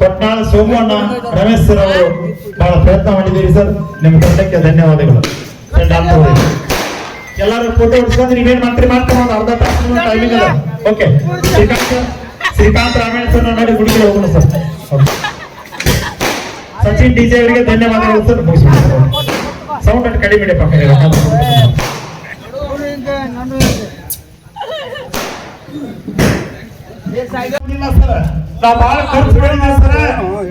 ಕೊಟ್ನಾಳ Somanna Ramesh sir ಅವರು ಬಹಳ ಪ್ರಯತ್ನ ಮಾಡಿದ್ದೀರಿ ಸರ್. ನಿಮ್ಮ ತಂಡಕ್ಕೆ ಧನ್ಯವಾದಗಳು. ಎಲ್ಲರೂ ಫೋಟೋ ಹೊಡ್ಸ್ಕೊಂಡು ನೀವೇನ್ ಮಾಡ್ತೀರಿ ಮಾಡ್ತೀರಿ ಒಂದು ಅರ್ಧ ತಾಸು ಟೈಮಿಂಗ್ ಅದ ಓಕೆ ಶ್ರೀಕಾಂತ್ ಶ್ರೀಕಾಂತ್ ರಾಮಾಯಣ ಸರ್ ನೋಡಿ ಗುಡಿಗೆ ಹೋಗೋಣ ಸರ್. ಸಚಿನ್ ಡಿಜೆ ಅವರಿಗೆ ಧನ್ಯವಾದಗಳು ಸರ್. ಸೌಂಡ್ ಅನ್ನು ಕಡಿಮೆ ಪಕ್ಕ ನಾನು ನಾವು ಬಹಳ ಖರ್ಚು ಮಾಡಿಲ್ಲ ಸರ್.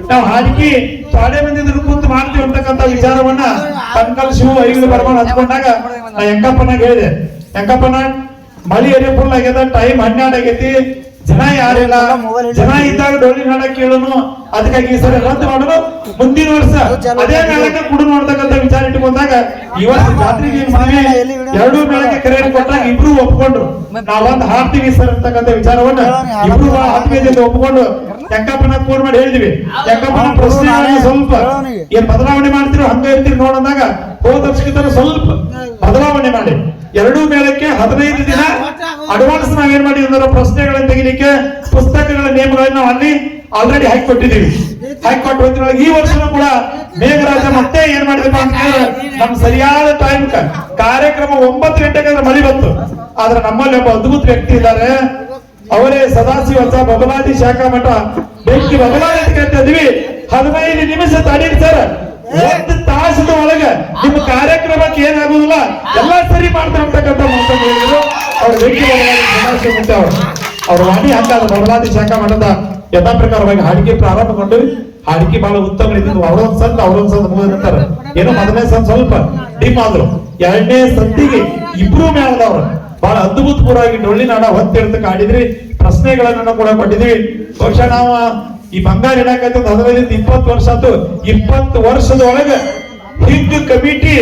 ನಾವು ಹಾಡಿಕೆ ತಾಳೆ ಮಂದಿ ಕುಂತು ಮಾಡ್ತೀವಿ ಅಂತಕ್ಕಂತ ವಿಚಾರವನ್ನ ಕನ್ಕಲ್ ಶಿವ ಐದು ಬರ್ಮಾನ ಹಚ್ಕೊಂಡಾಗ ನಾ ಹೆಂಗಪ್ಪನಾಗ ಹೇಳಿದೆ. ಹೆಂಗಪ್ಪನ ಮಳಿ ಎರೆ ಫುಲ್ ಆಗ್ಯದ ಟೈಮ್ ಹನ್ನೆರಡು ಆಗೈತಿ. ಜನ ಯಾರಿಲ್ಲ? ಜನ ಇದ್ದಾಗ ಡೋಲಿ ನಾಡ ಕೇಳೋನು. ಅದಕ್ಕಾಗಿ ಈ ಸರಿ ರದ್ದು ಮಾಡೋದು ಮುಂದಿನ ವರ್ಷ ಅದೇ ಮೇಳಕ್ಕೆ ಕುಡು ನೋಡ್ತಕ್ಕಂತ ವಿಚಾರ ಇಟ್ಕೊಂಡಾಗ ಇವತ್ತು ಜಾತ್ರೆಗೆ ಎರಡು ಮೇಳಕ್ಕೆ ಕರೆ ಕೊಟ್ಟಾಗ ಇಬ್ರು ಒಪ್ಕೊಂಡ್ರು ನಾವೊಂದು ಹಾಡ್ತೀವಿ ಸರ್ ಅಂತಕ್ಕಂಥ ವಿಚಾರವನ್ನ ಇಬ್ರು ಆತ್ಮೀಯತೆಯಿಂದ ಒಪ್ಕೊಂಡು ಯಂಕಪ್ಪನ ಫೋನ್ ಮಾಡಿ ಹೇಳಿದ್ವಿ. ಯಂಕಪ್ಪನ ಪ್ರಶ್ನೆ ಸ್ವಲ್ಪ ಏನ್ ಬದಲಾವಣೆ ಮಾಡ್ತಿರೋ ಹಂಗ ಇರ್ತೀರಿ ನೋಡಂದಾಗ ಹೋದ ವರ್ಷಕ್ಕಿಂತ ಸ್ವಲ್ಪ ಬದಲಾವಣೆ ಮಾಡಿ. ಎರಡೂ ಮೇಳಕ್ಕೆ ಹದಿನೈದು ದಿನ ಅಡ್ವಾನ್ಸ್ ನಾವು ಏನ್ ಅಂದ್ರೆ ಪ್ರಶ್ನೆಗಳನ್ನ ತೆಗಿಲಿಕ್ಕೆ ಪುಸ್ತಕಗಳ ನೇಮಗಳನ್ನ ನಾವು ಅಲ್ಲಿ ಆಲ್ರೆಡಿ ಹಾಕಿಕೊಟ್ಟಿದ್ದೀವಿ ಹಾಕಿಕೊಟ್ಟು ಈ ವರ್ಷನೂ ಕೂಡ ಮೇಘರಾಜ ಮತ್ತೆ ಏನ್ ಮಾಡಿದಪ್ಪ ಅಂತ ನಮ್ ಸರಿಯಾದ ಟೈಮ್ ಕಾರ್ಯಕ್ರಮ ಒಂಬತ್ತು ಗಂಟೆಗೆ ಅಂದ್ರೆ ಮಳಿ ಬಂತು. ಆದ್ರೆ ನಮ್ಮಲ್ಲಿ ಒಬ್ಬ ಅದ್ಭುತ ವ್ಯಕ್ತಿ ಇದ್ದಾರೆ. ಅವರೇ ಸದಾಶಿವ ಹೊಸ ಬಬಲಾದಿ ಶಾಖಾ ಮಠ. ಬೆಂಕಿ ಬಬಲಾದಿ ಇದ್ವಿ ಹದಿನೈದು ನಿಮಿಷ ತಡೀರಿ ಸರ್. ಒಂದು ತಾಸದ ಒಳಗೆ ನಿಮ್ಮ ಕಾರ್ಯಕ್ರಮಕ್ಕೆ ಏನಾಗುದಿಲ್ಲ ಎಲ್ಲಾ ಸರಿ ಮಾಡ್ತಾರೆ ಅವ್ರ ವಾಣಿ ಹಂಗಾದ ಬಬಲಾದಿ ಶಾಖಾ ಮಠದ ಯಥಾ ಪ್ರಕಾರವಾಗಿ ಹಾಡಿಕೆ ಪ್ರಾರಂಭಗೊಂಡು ಹಾಡಿಕೆ ಬಹಳ ಉತ್ತಮ ರೀತಿಯಿಂದ ಅವರೊಂದ್ ಸಂತ ಅವರೊಂದ್ ಸಂತ ಮುಗಿದಂತಾರೆ ಏನೋ ಮೊದಲನೇ ಸಂತ ಸ್ವಲ್ಪ ಡಿಮ್ ಆದ್ರು. ಎರಡನೇ ಸಂತಿಗೆ ಇಬ್ರು ಮೇಳದವ್ರು ಬಹಳ ಅದ್ಭುತಪೂರ್ವವಾಗಿ ಡೊಳ್ಳಿ ನಾಡ ಹೊತ್ತಿರ್ತಕ್ಕ ಆಡಿದ್ರಿ. ಪ್ರಶ್ನೆಗಳನ್ನ ಕೂಡ ಕೊಟ್ಟಿದ್ವಿ ಬಹುಶಃ ನಾವು ಈ ಬಂಗಾರ ಏನಾಗತ್ತೆ ಹದಿನೈದು ಇಪ್ಪತ್ತು ವರ್ಷ ಆಯ್ತು. ಇಪ್ಪತ್ತು ವರ್ಷದ ಒಳಗೆ ಹಿಂಗ್ ಕಮಿಟಿ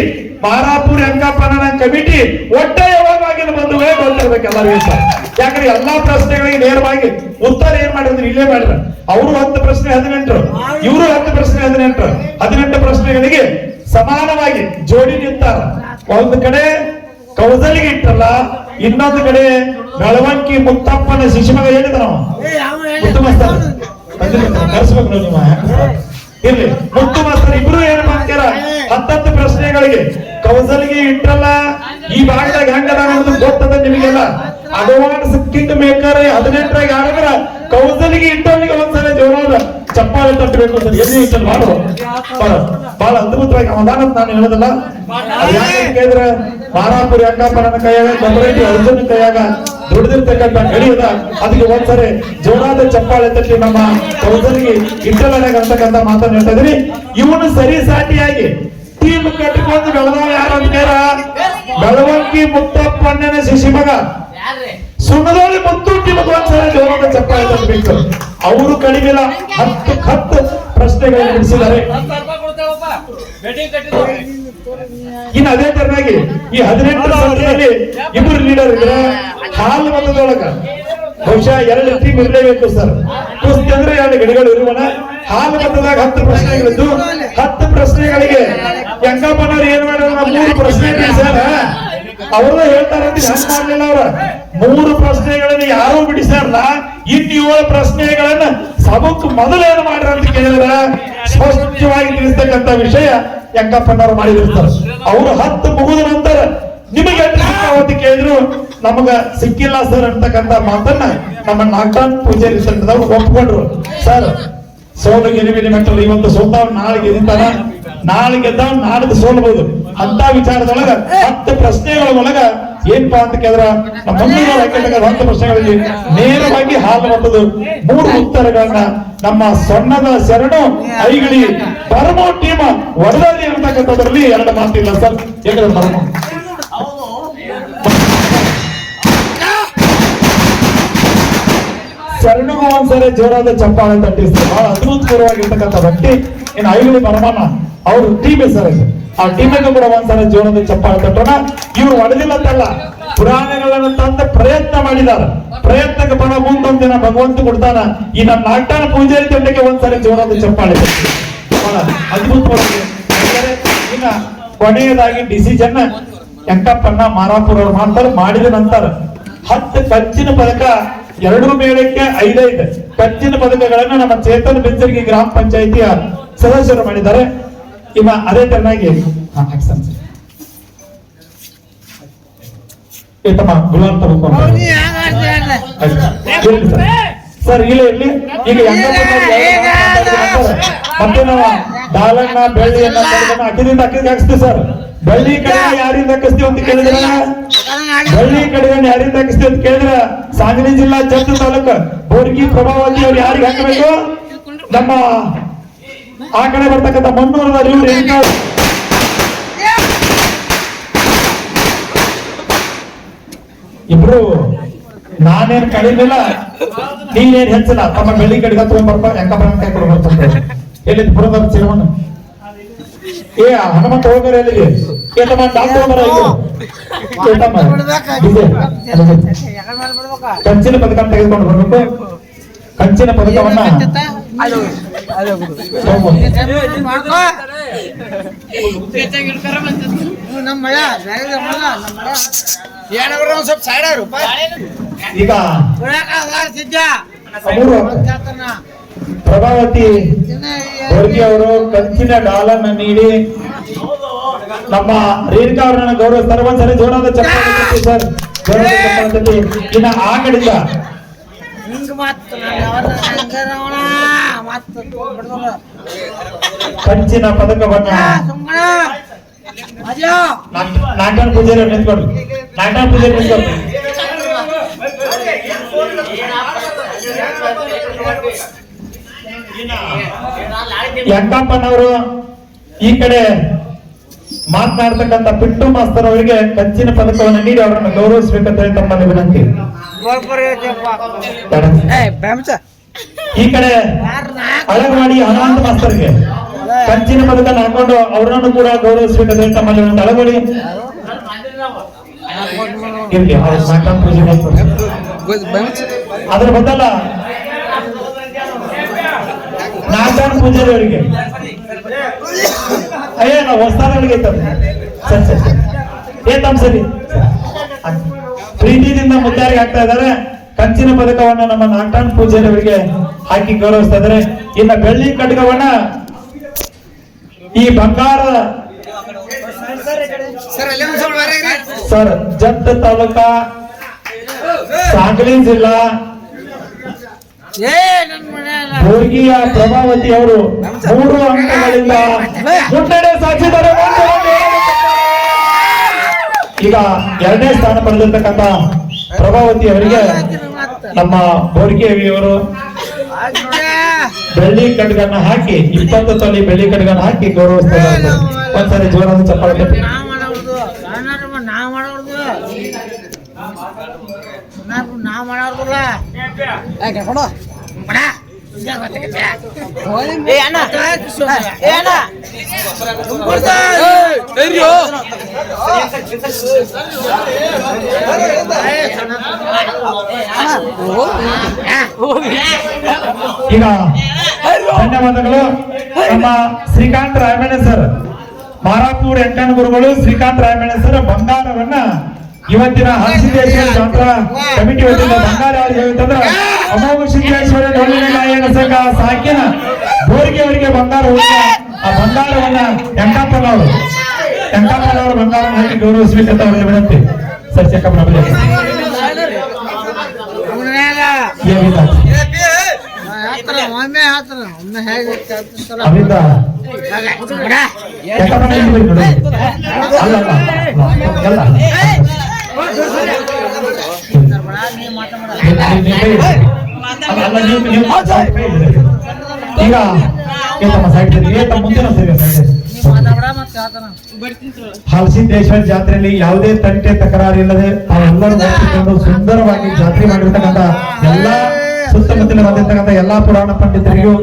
ಮಾರಾಪುರ ಹೆಂಗಪ್ಪನ ಕಮಿಟಿ ಒಟ್ಟ ಯಾವಾಗಿನ ಬಂಧುಗಳೇ ಗೊತ್ತಿರ್ಬೇಕು ಎಲ್ಲರಿಗೂ ಸಹ ಯಾಕಂದ್ರೆ ಎಲ್ಲಾ ಪ್ರಶ್ನೆಗಳಿಗೆ ನೇರವಾಗಿ ಉತ್ತರ ಏನ್ ಮಾಡಿದ್ರು ಇಲ್ಲೇ ಮಾಡಿದ್ರು. ಅವರು ಹತ್ತು ಪ್ರಶ್ನೆ ಹದಿನೆಂಟು. ಇವರು ಹತ್ತು ಪ್ರಶ್ನೆ ಹದಿನೆಂಟು. ಹದಿನೆಂಟು ಪ್ರಶ್ನೆಗಳಿಗೆ ಸಮಾನವಾಗಿ ಜೋಡಿ ನಿಂತಾರ. ಒಂದು ಕಡೆ ಕೌದಲಿಗೆ ಇಟ್ಟಲ್ಲ ಇನ್ನೊಂದು ಕಡೆ ಬೆಳವಂಕಿ ಮುತ್ತಪ್ಪನ ಶಿಶುಮಗ ಹೇಳಿದ ನಾವು. ಕರ್ಸ್ಬೇಕು ಇರ್ಲಿ ಮುತ್ತು ಮಾಸ್ತರ್ ಇಬ್ರು ಏನ್ ಮಾಡ್ತೀರಾ? ಹತ್ತತ್ತು ಪ್ರಶ್ನೆಗಳಿಗೆ ಕೌಸಲಿಗೆ ಇಟ್ಟಲ್ಲ ಈ ಭಾಗದಾಗ ಹೆಂಗದ ಗೊತ್ತದ ನಿಮಗೆಲ್ಲ? ಅಡ್ವಾನ್ಸ್ ಕಿಂಗ್ ಮೇಕರ್ ಹದಿನೆಂಟರಾಗ ಆಡಿದ್ರ ಕೌಸಲಿಗೆ ಇಟ್ಟವನಿಗೆ ಒಂದ್ಸಲ ಜೋರಾದ ಚಪ್ಪಾಳೆ ತಟ್ಟಬೇಕು ಅಂತ ಎಲ್ಲಿ ಇಟ್ಟಲ್ಲಿ ಮಾಡು. ಬಹಳ ಅದ್ಭುತವಾಗಿ ಅವಧಾನ ನಾನು ಹೇಳೋದಲ್ಲ ಕೇಳಿದ್ರೆ, ಮಾರಾಪುರಿ ಅಂಗಾಪರನ ಕೈಯಾಗ ಕಮರೇಟಿ ಅರ್ಜುನ ಕೈಯಾಗ ದುಡಿದಿರ್ತಕ್ಕಂಥ ನಡೆಯುದ ಅದಕ್ಕೆ ಒಂದ್ಸರಿ ಜೋರಾದ ಚಪ್ಪಾಳೆ ತಟ್ಟಿ ನಮ್ಮ ಕೌಸಲಿಗೆ ಇಟ್ಟಲನಾಗ ಅಂತಕ್ಕಂಥ ಮಾತನ್ನ ಹೇಳ್ತಾ ಇದ್ರಿ ಇವನು ಸರಿ ಸಾಟಿಯಾಗಿ ಟೀಮ್ ಕಟ್ಟಿಕೊಂಡು ಬೆಳೆದವ ಯಾರು ಅಂತಾರ ಬೆಳವಂಕಿ ಮುತ್ತಪ್ಪಣ್ಣನ ಶಿಶಿಮಗ ಸುಣ್ಣದೋಳಿ ಮುತ್ತುಟ್ಟಿ ಒಂದ್ಸಲ ಜೋರಾದ ಚಪ್ಪಾಳೆ ಅವರು ಕಡಿಮೆಲ್ಲ ಹತ್ತು ಹತ್ತು ಪ್ರಶ್ನೆಗಳನ್ನು ನಡೆಸಿದ್ದಾರೆ. ಇನ್ನು ಅದೇ ತರನಾಗಿ ಈ ಹದಿನೆಂಟು ಸಾವಿರದಲ್ಲಿ ಇಬ್ಬರು ಲೀಡರ್ ಇದ್ರೆ ಹಾಲು ಮತದೊಳಗ ಬಹುಶಃ ಎರಡು ಟೀಮ್ ಇರಲೇಬೇಕು ಸರ್. ಕುಸ್ತಿ ಅಂದ್ರೆ ಎರಡು ಗಡಿಗಳು ಇರುವ ಹಾಲು ಮತದಾಗ ಹತ್ತು ಪ್ರಶ್ನೆಗಳಿದ್ದು ಹತ್ತು ಪ್ರಶ್ನೆಗಳಿಗೆ ಯಂಗಪ್ಪನವ್ರು ಏನ್ ಮಾಡಿದ್ರು ಮೂರು ಪ್ರಶ್ನೆ ಬಿಡಿಸ್ಯಾರ ಅವರು ಹೇಳ್ತಾರ ಮಾಡ್ಲಿಲ್ಲ ಅವ್ರ? ಮೂರು ಪ್ರಶ್ನೆಗಳನ್ನ ಯಾರು ಬಿಡಿಸ್ಯಾರಲ್ಲ ಇನ್ನು ಏಳು ಪ್ರಶ್ನೆಗಳನ್ನ ಸಭಕ್ ಮೊದಲು ಏನ್ ಮಾಡ್ರ ಅಂತ ಕೇಳಿದ್ರ? ಸ್ಪಷ್ಟವಾಗಿ ತಿಳಿಸ್ತಕ್ಕಂತ ವಿಷಯ ಯಂಗಪ್ಪನವ್ರು ಮಾಡಿದಿರ್ತಾರ ಅವರು ಹತ್ತು ಮುಗಿದ ನಂತರ ನಿಮಗೆ ಅಂತ ಕೇಳಿದ್ರು ನಮಗ ಸಿಕ್ಕಿಲ್ಲ ಸರ್ ಅಂತಕ್ಕಂತ ಮಾತನ್ನ ನಮ್ಮ ನಾಗಟಾನ್ ಪೂಜಾರಿ ಸಂಘದವ್ರು ಒಪ್ಕೊಂಡ್ರು. ಸರ್ ಸೋಲು ಗೆಲುವಿನ ಮೆಟ್ಟಲು ಇವತ್ತು ಸೋತಾವ್ ನಾಳೆ ಗೆದ್ದಿದ್ದಾನ ನಾಳೆ ಗೆದ್ದಾವ್ ನಾಡ್ದು ಸೋಲ್ಬಹುದು. ಅಂತ ವಿಚಾರದೊಳಗ, ಹತ್ತು ಪ್ರಶ್ನೆಗಳ ಒಳಗ ಏನ್ಪಾ ಅಂತ ಕೇಳಿದ್ರ? ನಮ್ಮ ಮುಂದಿನ ಹತ್ತು ಪ್ರಶ್ನೆಗಳಲ್ಲಿ ನೇರವಾಗಿ ಹಾಲು ಮಟ್ಟದು ಮೂರು ಉತ್ತರಗಳನ್ನ ನಮ್ಮ ಸಣ್ಣದ ಶರಣು ಐಗಳಿ ಪರಮೋ ಟೀಮ್ ಒಡದಲ್ಲಿ ಇರತಕ್ಕಂಥದ್ರಲ್ಲಿ ಎರಡು ಮಾತಿಲ್ಲ ಸರ್. ಯಾಕಂದ್ರೆ ಪರಮ ಶರಣಗೂ ಒಂದ್ಸರಿ ಜೋರಾದ ಚಪ್ಪಾಳೆ ತಟ್ಟಿಸ್ತಾರೆ ಬಹಳ ಅದ್ಭುತಕರವಾಗಿರ್ತಕ್ಕಂಥ ವ್ಯಕ್ತಿ ಇನ್ನು ಐವಳಿ ಪರಮಾನ ಅವರು ಟೀಮ್ ಸರ್ ಆ ಟೀಮಿಗೂ ಕೂಡ ಒಂದ್ಸರಿ ಜೋರಾದ ಚಪ್ಪಾಳೆ ತಟ್ಟೋಣ ಇವರು ಹೊಡೆದಿಲ್ಲ ಅಂತಲ್ಲ ಪುರಾಣಗಳನ್ನು ತಂದ ಪ್ರಯತ್ನ ಮಾಡಿದಾರ ಪ್ರಯತ್ನಕ್ಕೆ ಬಣ ಮುಂದೊಂದ್ ದಿನ ಭಗವಂತ ಕೊಡ್ತಾನ. ಈ ನಮ್ಮ ನಾಟನ ಪೂಜಾರಿ ತಂಡಕ್ಕೆ ಒಂದ್ಸರಿ ಜೋರಾದ ಚಪ್ಪಾಳೆ. ಬಹಳ ಅದ್ಭುತವಾಗಿ. ಮಾಡಿದ್ದಾರೆ. ಇನ್ನ ಕೊನೆಯದಾಗಿ ಡಿಸಿಷನ್ ಎಂಕಪ್ಪನ್ನ ಮಾರಾಪುರ ಅವ್ರು ಮಾಡ್ತಾರೆ. ಮಾಡಿದ ನಂತರ ಹತ್ತು ಕಚ್ಚಿನ ಪದಕ ಎರಡು ಮೇಳಕ್ಕೆ ಐದೈದು. ಕಂಚಿನ ಪದಕಗಳನ್ನು ನಮ್ಮ ಚೇತನ್ ಬೆಂಚರ್ಗಿ ಗ್ರಾಮ ಪಂಚಾಯಿತಿಯ ಸದಸ್ಯರು ಮಾಡಿದ್ದಾರೆ. ಇವ ಅದೇ ತರನಾಗಿ ಸರ್. ಇಲ್ಲ ಇರ್ಲಿ. ಈಗ ಮತ್ತೆ ನಾವು ದಾಲಣ್ಣ ಬೆಳ್ಳಿಯನ್ನ ಅಕ್ಕಿದಿಂದ ಅಕ್ಕಿಗೆ ಹಾಕಿಸ್ತೀವಿ ಸರ್. ಬೆಳ್ಳಿ ಕಡೆ ಯಾರಿಂದ ಹಾಕಿಸ್ತೀವಿ ಅಂತ ಕೇಳಿದ್ರ ಬೆಳ್ಳಿ ಕಡೆಯನ್ನು ಯಾರಿಂದ ಹಾಕಿಸ್ತೀವಿ ಅಂತ ಕೇಳಿದ್ರೆ ಸಾಂಗ್ಲಿ ಜಿಲ್ಲಾ ಜತ್ ತಾಲೂಕ ಬೋರ್ಗಿ ಪ್ರಭಾವತಿ ಅವ್ರು ಯಾರಿಗೆ ಹಾಕಬೇಕು? ನಮ್ಮ ಆ ಕಡೆ ಬರ್ತಕ್ಕಂಥ ಮಣ್ಣೂರದ ಇವ್ರು ಇಬ್ರು, ನಾನೇನ್ ಕಡಿಲಿಲ್ಲ ನೀನೇನ್ ಹೆಚ್ಚಿಲ್ಲ. ತಮ್ಮ ಬೆಳ್ಳಿ ಕಡೆಗೆ ಹತ್ಕೊಂಡ್ ಬರ್ಪ, ಯಾಕಪ್ಪ ಕೈ ಕೊಡು ಎಲ್ಲಿ ಪುರದ ಏ ಹನುಮಂತ ಹೋಗ್ಯಾರ ಎಲ್ಲಿಗೆ? ಡಾಕ್ಟರ್ ಬರ. ಕಂಚಿನ ಪದಕ ತೆಗೆದುಕೊಂಡು ಬರಬೇಕು. ಕಂಚಿನ ಪದಕವನ್ನ ಈಗ ಪ್ರಭಾವತಿ ಅವರು ಕಂಚಿನ ಡಾಲರ್ ನೀಡಿ ನಮ್ಮ ರೇಣುಕಾ ಅವರನ್ನ ಗೌರವಿಸ್ತಾರೆ ಒಂದ್ಸರಿ ಜೋರಾದ ಚಪ್ಪಾಳೆ ಸರ್ ಜೋರಾದ ಚಪ್ಪಾಳೆ ಇನ್ನ ಆ ಕಡೆಯಿಂದ. ಕಂಚಿನ ಪದಕವನ್ನ ನಾಟನ್ ಪೂಜೆ ಪೂಜಾರಿ ನಿಂತ್ಕೊಂಡು ನಾಟಕ ಪೂಜೆ ನಿಂತ್ಕೊಂಡು ಯಂಕಪ್ಪನವರು ಈ ಕಡೆ ಮಾತನಾಡ್ತಕ್ಕಂಥ ಪಿಟ್ಟು ಮಾಸ್ತರ್ ಅವರಿಗೆ ಕಂಚಿನ ಪದಕವನ್ನು ನೀಡಿ ಅವರನ್ನು ಗೌರವಿಸಬೇಕಂತ ಹೇಳಿ ತಮ್ಮಲ್ಲಿ ವಿನಂತಿ. ಈ ಕಡೆ ಅಳಗವಾಡಿ ಹನುಮಂತ ಮಾಸ್ತರ್ಗೆ ಕಂಚಿನ ಪದಕ ಹಾಕೊಂಡು ಅವರನ್ನು ಕೂಡ ಗೌರವಿಸಬೇಕಂತ ಹೇಳಿ ತಮ್ಮಲ್ಲಿ ಅಳಗವಾಡಿ. ಪೂಜೆ ಮಾಡ್ತಾರೆ. ಅದ್ರ ಬದಲ ನಾಟಕ ಪೂಜಾರಿ ಅವರಿಗೆ ಅಯ್ಯ, ನಾವು ಹೊಸ್ತಾನಗಳಿಗೆ ಸರಿ ಸರಿ ಏ, ತಮ್ಮ ಸರಿ. ಪ್ರೀತಿಯಿಂದ ಮುದ್ದಾರಿಗೆ ಆಗ್ತಾ ಇದ್ದಾರೆ. ಕಂಚಿನ ಪದಕವನ್ನ ನಮ್ಮ ನಾಟಾನ್ ಪೂಜಾರಿ ಅವರಿಗೆ ಹಾಕಿ ಗೌರವಿಸ್ತಾ ಇದ್ದಾರೆ. ಇನ್ನ ಬೆಳ್ಳಿ ಖಡ್ಗವನ್ನ ಈ ಬಂಗಾರ. ಸರ್, ಜತ್ ತಾಲೂಕಾ, ಸಾಂಗ್ಲಿ ಜಿಲ್ಲಾ ಬೋರ್ಗಿಯ ಪ್ರಭಾವತಿ ಅವರು ಮೂರು ಅಂಕಗಳಿಂದ ಮುನ್ನಡೆ ಸಾಧಿಸಿದ್ದಾರೆ. ಈಗ ಎರಡನೇ ಸ್ಥಾನ ಪಡೆದಿರ್ತಕ್ಕಂಥ ಪ್ರಭಾವತಿ ಅವರಿಗೆ ನಮ್ಮ ನೋಡ್ಯಾ. ಬೆಳ್ಳಿ ಕಡ್ಗನ್ನ ಹಾಕಿ ಇಪ್ಪತ್ತು ತೊಲಿ ಬೆಳ್ಳಿ ಕಡ್ಗನ್ನ ಹಾಕಿ ಗೌರವಿಸ್ತಾರೆ ಒಂದ್ಸರಿ ಜೋರಾದ ಚಪ್ಪಾಳೆ ತಟ್ಟಿ. ನಾ ಮಾಡೋರ್ದು ನಾನಾರು ನಾ ಮಾಡೋರ್ದು ಬಡ. ಏ ಅಣ್ಣ. ಏ ಅಣ್ಣ. ಈಗ ಧನ್ಯವಾದಗಳು. ನಮ್ಮ ಶ್ರೀಕಾಂತ್ ರಾಯಮಣ್ಣ ಸರ್. ಮಾರಾಪುರ ಎಂಟನ ಗುರುಗಳು ಶ್ರೀಕಾಂತ್ ರಾಯಮಣ್ಣ ಸರ್ ಬಂಗಾರವನ್ನ ಇವತ್ತಿನ ಹರಸಿದ್ದೇಶ್ವರ ಜಾತ್ರಾ ಕಮಿಟಿ ವತಿಯಿಂದ ಬಂಗಾರ ಹೇಳ್ತಂದ್ರ ಹೋಗಿತ್ತಂದ್ರ ಅಮೋಘ ಸಿದ್ದೇಶ್ವರ ಡೊಳ್ಳಿನ ಗಾಯನ ಸಂಘ ಸಾಕಿನ ಬೋರಿಗೆ ಅವರಿಗೆ ಬಂಗಾರ ಹೋಗಿ ಆ ಬಂಗಾರವನ್ನ ಯಂಕಪ್ಪನವರು ಯಂಕಪ್ಪನವರು ಬಂಗಾರ ಹಾಕಿ ಗೌರವಿಸಬೇಕಂತ ಅವರಿಗೆ ವಿನಂತಿ. ಸರ್ ಚೆಕ್ಕಪ್ಪ ಬನ್ನಿ ಅಲ್ಲ. ಅಲ್ಲ. ಈಗ ಮುಂದಿನ ಹಲಸಿದ್ದೇಶ್ವರ ಜಾತ್ರೆಯಲ್ಲಿ ಯಾವುದೇ ತಂಟೆ ತಕರಾರು ಇಲ್ಲದೆ ತಾವೆಲ್ಲರೂ ನೋಡಿಕೊಂಡು ಸುಂದರವಾಗಿ ಜಾತ್ರೆ ಮಾಡಿರ್ತಕ್ಕಂಥ ಎಲ್ಲಾ ಸುತ್ತಮುತ್ತಲ ಬಂದಿರ್ತಕ್ಕಂಥ ಎಲ್ಲಾ ಪುರಾಣ ಪಂಡಿತರಿಗೂ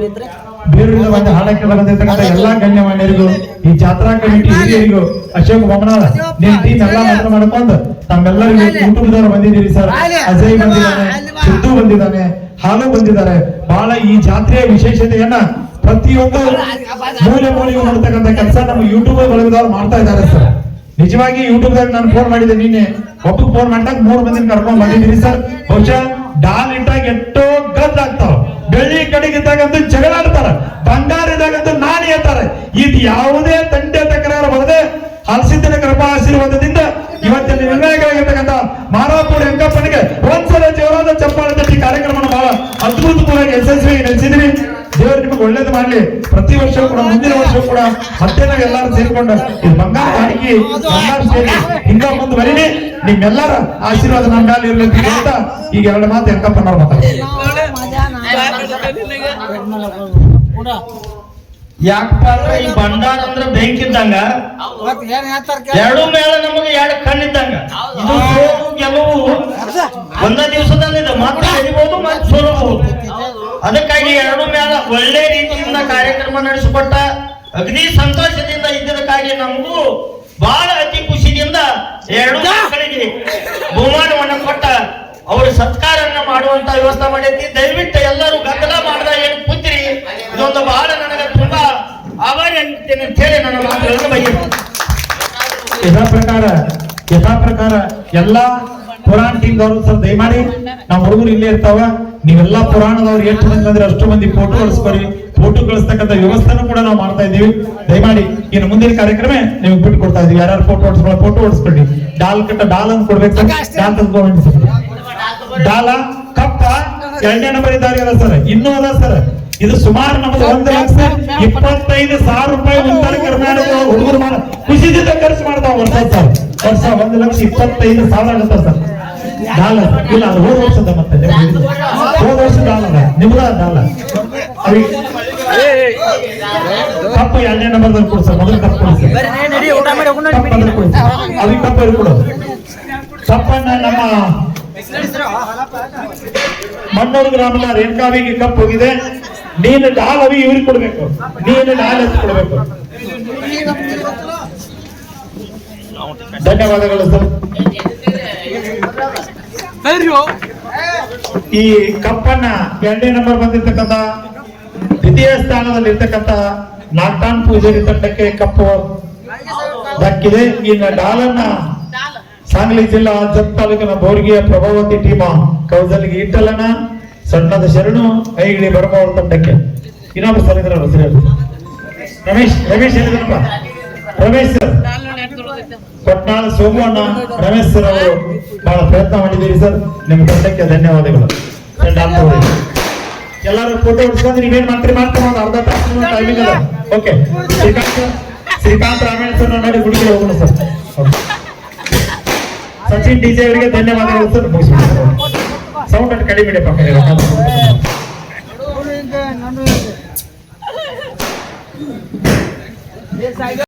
ಬೇರೂರಿನ ಒಂದು ಹಾಡಕ್ಕೆ ಬಂದಿರ್ತಕ್ಕಂಥ ಎಲ್ಲಾ ಗಣ್ಯಮಾನ್ಯರಿಗೂ ಈ ಜಾತ್ರಾ ಕಮಿಟಿ ಹಿರಿಯರಿಗೂ ಅಶೋಕ್ ಬೊಮ್ಮನಾಳ ನಿಮ್ ಟೀಮ್ ಎಲ್ಲಾ ಮಾತ್ರ ಮಾಡ್ಕೊಂಡು ತಮ್ಮೆಲ್ಲರಿಗೂ ಕುಟುಂಬದವರು ಬಂದಿದ್ದೀರಿ ಸರ್. ಅಜಯ್ ಬಂದಿದ್ದಾನೆ ಸಿದ್ದು ಬಂದಿದ್ದಾನೆ ಹಾಲು ಬಂದಿದ್ದಾರೆ. ಬಹಳ ಈ ಜಾತ್ರೆಯ ವಿಶೇಷತೆಯನ್ನ ಪ್ರತಿಯೊಂದು ಮೂಲೆ ಮೂಲೆಗೂ ಮಾಡ್ತಕ್ಕಂಥ ಕೆಲಸ ನಮ್ಮ ಯೂಟ್ಯೂಬ್ ಬಳಗದವ್ರು ಮಾಡ್ತಾ ಇದ್ದಾರೆ ಸರ್. ನಿಜವಾಗಿ ಯೂಟ್ಯೂಬ್ ದಾಗ ನಾನು ಫೋನ್ ಮಾಡಿದೆ ನಿನ್ನೆ. ಒಬ್ಬ ಫೋನ್ ಮಾಡಿದಾಗ ಮೂರು ಮಂದಿನ ಕರ್ಕೊಂಡು ಬಂದಿದ್ದೀರಿ ಸರ್. ಬಹುಶಃ ಡಾಲ್ ಇಟ್ಟಾಗ ಎಷ್ಟೋ ಗದ್ದಾಗ್ತಾವ ಬೆಳ್ಳಿ ಕಡೆಗಿದ್ದಾಗಂತ ಜಗಳ ಆಡ್ತಾರ, ಬಂಗಾರ ಇದ್ದಾಗಂತ ಹೇಳ್ತಾರೆ, ಇದು ಯಾವುದೇ ತಂಟೆ ತಕರಾರು ಬರದೆ ಹಲಸಿದ್ದಿನ ಕೃಪಾ ಆಶೀರ್ವಾದದಿಂದ ಇವತ್ತಿನ ನಿರ್ಣಯಗಳಾಗಿರ್ತಕ್ಕಂಥ ಮಾರಾಪುರ ಹೆಂಗಪ್ಪನಿಗೆ ಒಂದ್ಸಲ ಜೋರಾದ ಚಪ್ಪಾಳದಲ್ಲಿ ಕಾರ್ಯಕ್ರಮ ಬಹಳ ಅದ್ಭುತವಾಗಿ ಯಶಸ್ವಿಯಾಗಿ ನಡೆಸಿದ್ರಿ ದೇವರು ನಿಮಗೆ ಒಳ್ಳೇದು ಮಾಡ್ಲಿ. ಪ್ರತಿ ವರ್ಷ ಕೂಡ, ಮುಂದಿನ ವರ್ಷ ಕೂಡ ಮತ್ತೆ ನಾವು ಎಲ್ಲರೂ ಸೇರಿಕೊಂಡು ಇದು ಬಂಗಾರ ಕಾಣಿಕೆ ಬಂಗಾರ ಸೇರಿ ಹಿಂಗ ಮುಂದೆ ಬರೀನಿ ನಿಮ್ಮೆಲ್ಲರ ಆಶೀರ್ವಾದ ನಮ್ಮ ಮೇಲೆ ಇರ್ಲಿ ಅಂತ ಈಗ ಎರಡು ಮಾತು ಹೆಂಕಪ್ಪನವ್ರು ಮಾತಾಡ್ತಾರೆ ಯಾಕಪ್ಪ ಅಂದ್ರೆ ಈ ಬಂಡಾರ ಅಂದ್ರೆ ಬೆಂಕಿ ಇದ್ದಂಗ ಮತ್ತ್ ಏನ್ ಹೇಳ್ತಾರ ಎರಡು ಮೇಲೆ ನಮಗೆ ಎರಡು ಕಣ್ಣಿದ್ದಂಗ. ಇದು ಸೋಲು ಗೆಲುವು. ಒಂದ ದಿವಸದಲ್ಲಿದೆ ಮತ್ತೆ ಗೆಲ್ಲಬಹುದು ಮತ್ತೆ ಸೋಲಬಹುದು ಅದಕ್ಕಾಗಿ ಎರಡು ಮೇಳ ಒಳ್ಳೆ ರೀತಿಯಿಂದ ಕಾರ್ಯಕ್ರಮ ನಡೆಸಿಕೊಟ್ಟ ಅಗ್ನಿ ಸಂತೋಷದಿಂದ ಇದ್ದದಕ್ಕಾಗಿ ನಮಗೂ ಬಹಳ ಅತಿ ಖುಷಿಯಿಂದ ಎರಡು ಮಕ್ಕಳಿಗೆ ಬಹುಮಾನವನ್ನ ಕೊಟ್ಟ ಅವ್ರ ಸತ್ಕಾರನ್ನ ಮಾಡುವಂತ ವ್ಯವಸ್ಥೆ ಮಾಡೈತಿ ದಯವಿಟ್ಟು ಎಲ್ಲರೂ ಗದ್ದಲ ಮಾಡದ ಏನು ಪುತ್ರಿ ಇದೊಂದು ಬಹಳ ನನಗೆ ತುಂಬಾ ಆಭಾರಿ ಆಗ್ತೇನೆ ಅಂತ ಹೇಳಿ ನನ್ನ ಮಾತುಗಳನ್ನು ಯಥಾ ಪ್ರಕಾರ ಯಥಾ ಪ್ರಕಾರ ಎಲ್ಲಾ ಪುರಾಣ ಟೀಮ್ ಅವರು ಸರ್ ದಯಮಾಡಿ ನಮ್ಮ ಹುಡುಗರು ಇಲ್ಲೇ ಇರ್ತಾವ. ನೀವೆಲ್ಲ ಪುರಾಣದವ್ರು ಎಷ್ಟು ಮಂದಿ ಅಂದ್ರೆ ಅಷ್ಟು ಮಂದಿ ಫೋಟೋ ಕಳಿಸ್ಕೊರಿ. ಫೋಟೋ ಕಳಿಸ್ತಕ್ಕಂಥ ವ್ಯವಸ್ಥೆನೂ ಕೂಡ ನಾವು ಮಾಡ್ತಾ ಇದ್ದೀವಿ. ದಯಮಾಡಿ ಇನ್ನು ಮುಂದಿನ ಕಾರ್ಯಕ್ರಮ ನಿಮಗೆ ಬಿಟ್ಟು ಕೊಡ್ತಾ ಇದೀವಿ ಯಾರ್ಯಾರು ಫೋಟೋ ಓಡಿಸ್ಕೊಳ್ಳಿ ಫೋಟೋ ಓಡಿಸ್ಕೊಳ್ಳಿ ಡಾಲ್ ಕಟ್ಟ ಡಾಲ್ ಅಂತ ಕೊಡ್ಬೇಕು. ಸರ್ ಡಾಲ್ ತಂದ್ಕೊಂಡು ಡಾಲ ಕಪ್ಪ ಎರಡನೇ ನಂಬರ್ ಇದ್ದಾರೆ ಅದ ಸರ್ ಇನ್ನೂ ಅದ ಸರ್ ಇದು ಸುಮಾರು ನಮ್ದು ಒಂದು ಲಕ್ಷ ಇಪ್ಪತ್ತೈದು ಸಾವಿರ ರೂಪಾಯಿ ಉತ್ತರ ಕರ್ನಾಟಕ ಹುಡುಗರು ಖುಷಿದಿಂದ ಖರ್ಚು ಮಾಡ್ತಾವ ವರ್ಷ ಸರ್ ವರ್ಷ ಒಂದು ಲಕ್ಷ ಇಪ್ಪತ್ತೈದು ಸಾವಿರ ಆಗುತ್ತೆ ಸರ್ ಡಾಲರ್ ಇಲ್ಲ ಅದು ಹೋದ ವರ್ಷದ ಮತ್ತೆ. ಹೋದ ವರ್ಷ ಡಾಲ ಅದ. ನಿಮ್ದ ಡಾಲ ಅವಿ ಕಪ್ಪ ಎರಡನೇ ನಂಬರ್ ಕೊಡಿ ಸರ್ ಮೊದಲು ಕಪ್ಪ ಕೊಡಿ ಸರ್ ಕೊಡಿ. ಅವಿ ಕಪ್ಪ ಕೊಡು. ಕಪ್ಪನ್ನ ನಮ್ಮ ಮಣ್ಣೂರು ಗ್ರಾಮದ ರೇಣುಕಾವಿಗೆ ಕಪ್ ಹೋಗಿದೆ ನೀನು ಡಾಲ್ ಅವಿ ಇವ್ರಿಗೆ ಕೊಡ್ಬೇಕು. ನೀನು ಡಾಲ್ ಎತ್ತು ಕೊಡ್ಬೇಕು. ಧನ್ಯವಾದಗಳು ಸರ್. ಈ ಕಪ್ಪನ್ನ ಎರಡನೇ ನಂಬರ್ ಬಂದಿರ್ತಕ್ಕಂಥ ದ್ವಿತೀಯ ಸ್ಥಾನದಲ್ಲಿ ಇರ್ತಕ್ಕಂಥ ನಾಗ್ತಾನ್ ಪೂಜಾರಿ ತಂಡಕ್ಕೆ ಕಪ್ಪು ದಕ್ಕಿದೆ. ಇನ್ನು ಡಾಲನ್ನ ಸಾಂಗ್ಲಿ ಜಿಲ್ಲಾ ಜತ್ ತಾಲೂಕಿನ ಬೋರ್ಗಿಯ ಪ್ರಭಾವತಿ ಟೀಮ ಕೌಸಲ್ಗೆ ಇಟ್ಟಲನ ಸಣ್ಣದ ಶರಣು ಬರಮ ಅವ್ರ ತಂಡಕ್ಕೆ. ಇನ್ನೊಬ್ಬ ಸರ್ ಇದ್ರ ರಮೇಶ್ ರಮೇಶ್ ಹೇಳಿದ್ರಪ್ಪ ರಮೇಶ್ ಸರ್. ಕೊಟ್ನಾಳ ಸೋಮಣ್ಣ ರಮೇಶ್ ಸರ್ ಅವರು ಬಹಳ ಪ್ರಯತ್ನ ಮಾಡಿದ್ದೀರಿ ಸರ್. ನಿಮ್ಮ ತಂಡಕ್ಕೆ ಧನ್ಯವಾದಗಳು. ಎಲ್ಲರೂ ಫೋಟೋ ಉಡ್ಸ್ಕೊಂಡ್ರೆ ನೀವೇನ್ ಮಾಡ್ತೀರಿ? ಮಾಡ್ತೀರಿ ಅರ್ಧ ತಾಸು ಟೈಮಿಂಗ್ ಅದ ಓಕೆ ಶ್ರೀಕಾಂತ್ ಶ್ರೀಕಾಂತ್ ರಾಮಾಯಣ ಸರ್ ನೋಡಿ ಗುಡಿಗೆ ಹೋಗೋಣ ಸರ್. ಸಚಿನ್ ಡಿಜೆ ಅವರಿಗೆ ಧನ್ಯವಾದಗಳು. ಸರ್ ಸೌಂಡ್ ಅಲ್ಲಿ ಕಡಿಮೆ ಇಡಿ ಪಕ್ಕ ನಡು